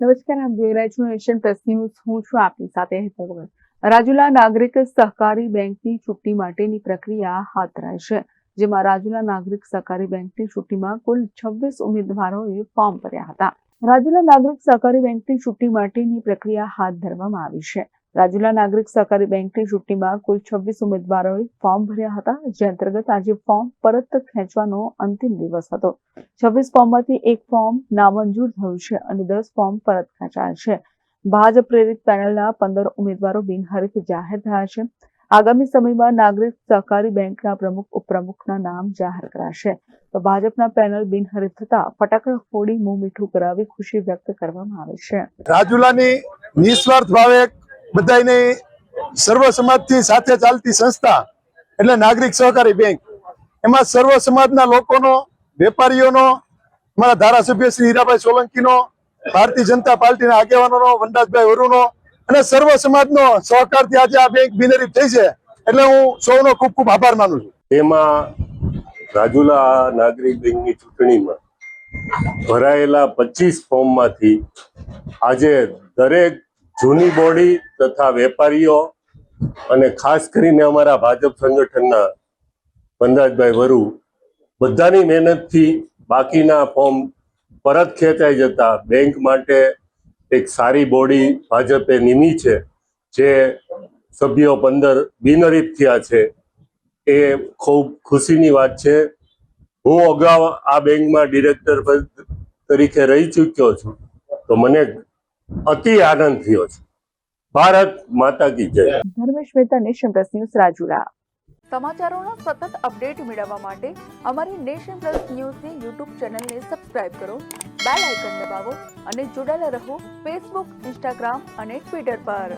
નમસ્કાર, આપ જોઈ રહ્યા છો એશિયન પ્રેસ ન્યૂઝ. હું છું આપની સાથે હેતલ રાજુલા નાગરિક સહકારી બેંકની ચૂંટણી માટેની પ્રક્રિયા હાથ છે, જેમાં રાજુલા નાગરિક સહકારી બેંકની ચૂંટણીમાં કુલ છવ્વીસ ઉમેદવારોએ ફોર્મ ભર્યા હતા. રાજુલા નાગરિક સહકારી બેંકની ચૂંટણી માટેની પ્રક્રિયા હાથ ધરવામાં આવી છે. રાજુલા નાગરિક સહકારી બેંકની ચૂંટણીમાં કુલ છવ્વીસ ઉમેદવારોએ ફોર્મ ભર્યા હતા, જે અંતર્ગત આજે ફોર્મ પરત ખેંચવાનો અંતિમ દિવસ હતો. છવ્વીસ ફોર્મમાંથી એક ફોર્મ નામંજૂર થયું છે અને દસ ફોર્મ પરત ખેંચાયા છે. ભાજપ પ્રેરિત પેનલના પંદર ઉમેદવારો બિનહરીફ જાહેર થયા છે. આગામી સમયમાં નાગરિક સહકારી બેંકના પ્રમુખ, ઉપપ્રમુખના નામ જાહેર કરાશે. તો ભાજપના પેનલ બિનહરીફ થતા ફટાકડા ફોડી મોં મીઠું કરાવી ખુશી વ્યક્ત કરવામાં આવે છે. રાજુલાની નિસ્વાર્થ ભાવે બધાને સર્વ સમાજથી સાથે ચાલતી સંસ્થા એટલે નાગરિક સહકારી બેંક. એમાં સર્વ સમાજના લોકોનો, વેપારીઓનો, અમારા ધારાસભ્ય શ્રી હીરાભાઈ સોલંકીનો, ભારતીય જનતા પાર્ટીના આગેવાનોનો, વનરાજભાઈ વરુનો અને સર્વ સમાજનો સહકારથી આજે આ બેંક બિનહરીફ થઈ છે. એટલે હું સૌનો ખૂબ ખૂબ આભાર માનું છું. તેમાં રાજુલા નાગરિક બેંકની ચૂંટણીમાં ભરાયેલા પચીસ ફોર્મમાંથી આજે દરેક જૂની બોડી તથા વેપારીઓ અને ખાસ કરીને અમારા ભાજપ સંગઠનના વનરાજભાઈ વરુ બધાની મહેનતથી બાકીના ફોર્મ પરત ખેંચાઈ જતા બેંક માટે એક સારી બોડી ભાજપે નિમી છે, જે સભ્યો પંદર બિનહરીફ થયા છે. એ ખૂબ ખુશીની વાત છે. હું અગાઉ આ બેંકમાં ડિરેક્ટર તરીકે રહી ચૂક્યો છું. તો મને અતિ આનંદ થયો છે. ભારત માતા કી જય. Dharmesh Mehta nation plus news Rajula. સમાચારોનો સતત અપડેટ મેળવવા માટે અમારી નેશન પ્લસ ન્યૂઝની યુટ્યુબ ચેનલને સબસ્ક્રાઇબ કરો બેલ આઇકન દબાવો અને જોડાયેલા રહો ફેસબુક ઇન્સ્ટાગ્રામ અને ટ્વિટર પર.